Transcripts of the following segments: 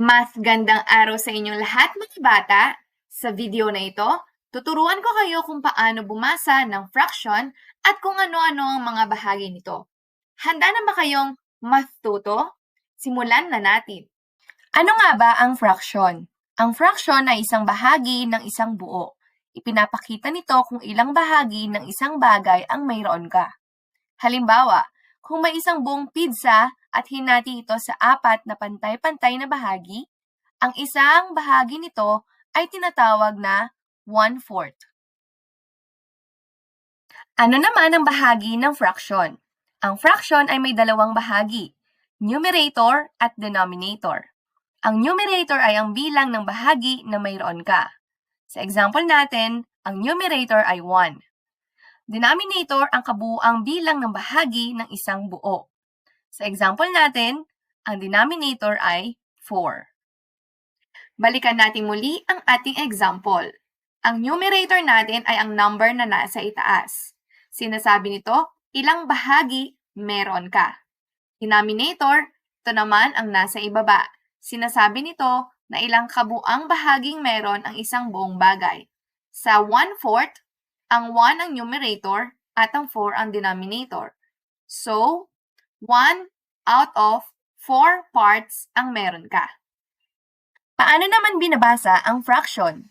Mas gandang araw sa inyong lahat mga bata! Sa video na ito, tuturuan ko kayo kung paano bumasa ng fraction at kung ano-ano ang mga bahagi nito. Handa na ba kayong matuto? Simulan na natin. Ano nga ba ang fraction? Ang fraction ay isang bahagi ng isang buo. Ipinapakita nito kung ilang bahagi ng isang bagay ang mayroon ka. Halimbawa, kung may isang buong pizza at hinati ito sa apat na pantay-pantay na bahagi, ang isang bahagi nito ay tinatawag na one-fourth. Ano naman ang bahagi ng fraction? Ang fraction ay may dalawang bahagi, numerator at denominator. Ang numerator ay ang bilang ng bahagi na mayroon ka. Sa example natin, ang numerator ay 1. Denominator ang kabuuang bilang ng bahagi ng isang buo. Sa example natin, ang denominator ay 4. Balikan natin muli ang ating example. Ang numerator natin ay ang number na nasa itaas. Sinasabi nito, ilang bahagi meron ka. Denominator, ito naman ang nasa ibaba. Sinasabi nito na ilang kabuang bahaging meron ang isang buong bagay. Sa 1-4, ang 1 ang numerator at ang 4 ang denominator. So, 1 out of 4 parts ang meron ka. Paano naman binabasa ang fraction?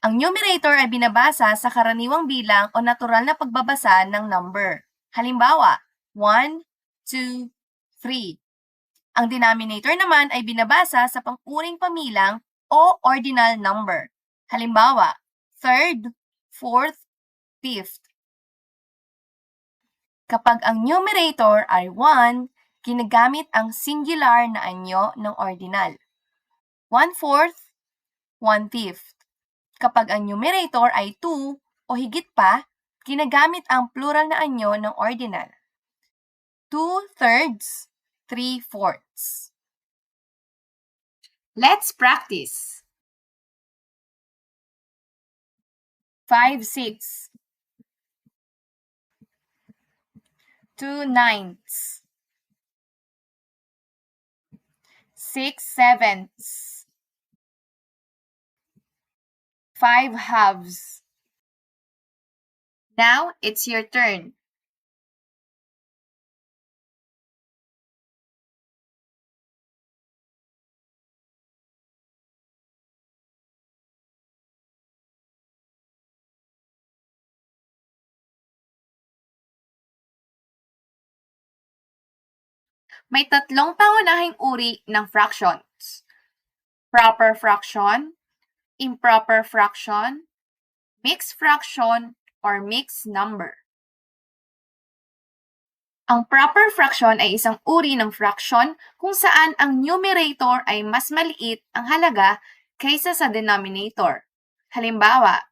Ang numerator ay binabasa sa karaniwang bilang o natural na pagbabasa ng number. Halimbawa, 1, 2, 3. Ang denominator naman ay binabasa sa pang-uring pamilang o ordinal number. Halimbawa, third, fourth, fifth. Kapag ang numerator ay 1, ginagamit ang singular na anyo ng ordinal. One-fourth, one-fifth. Kapag ang numerator ay 2 o higit pa, ginagamit ang plural na anyo ng ordinal. Two-thirds, three-fourths. Let's practice. Five, six. Two ninths. Six sevenths. Five halves. Now it's your turn. May tatlong pangunahing uri ng fractions. Proper fraction, improper fraction, mixed fraction, or mixed number. Ang proper fraction ay isang uri ng fraction kung saan ang numerator ay mas maliit ang halaga kaysa sa denominator. Halimbawa,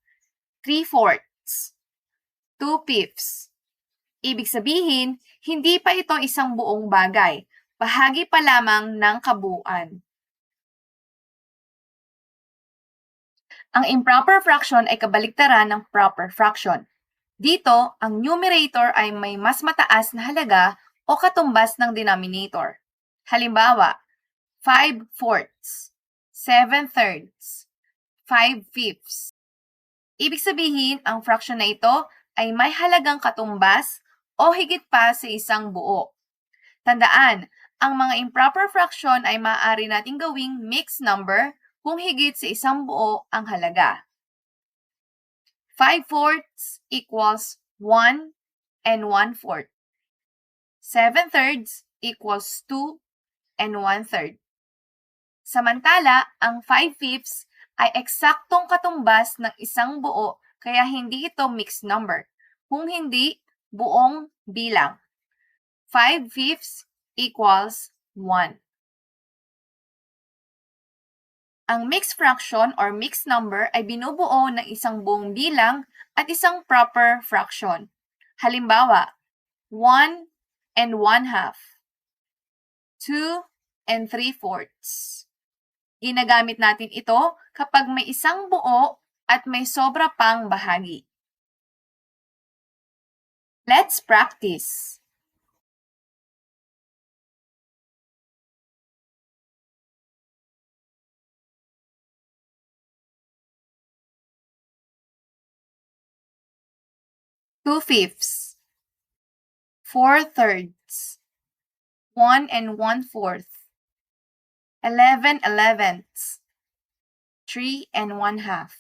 3 fourths, 2 fifths. Ibig sabihin, hindi pa ito isang buong bagay, bahagi pa lamang ng kabuuan. Ang improper fraction ay kabaligtaran ng proper fraction. Dito, ang numerator ay may mas mataas na halaga o katumbas ng denominator. Halimbawa, 5 fourths, 7 thirds, 5 fifths. Ibig sabihin, ang fraction na ito ay may halagang katumbas o higit pa sa isang buo. Tandaan, ang mga improper fraction ay maaari nating gawing mixed number kung higit sa isang buo ang halaga. 5 fourths equals 1 and 1 fourth. 7 thirds equals 2 and 1 third. Samantala, ang 5 fifths ay eksaktong katumbas ng isang buo kaya hindi ito mixed number. Kung hindi, buong bilang. 5 fifths equals 1. Ang mixed fraction or mixed number ay binubuo ng isang buong bilang at isang proper fraction. Halimbawa, 1 and 1 half, 2 and 3 fourths. Ginagamit natin ito kapag may isang buo at may sobra pang bahagi. Let's practice! Two-fifths, four-thirds, one and one-fourth, eleven elevenths, three and one-half.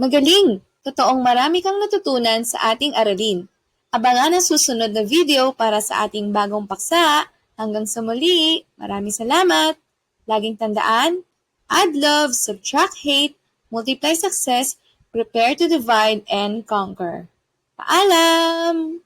Magaling! Totoong marami kang natutunan sa ating aralin. Abangan ang susunod na video para sa ating bagong paksa. Hanggang sa muli, maraming salamat. Laging tandaan, add love, subtract hate, multiply success, prepare to divide and conquer. Paalam!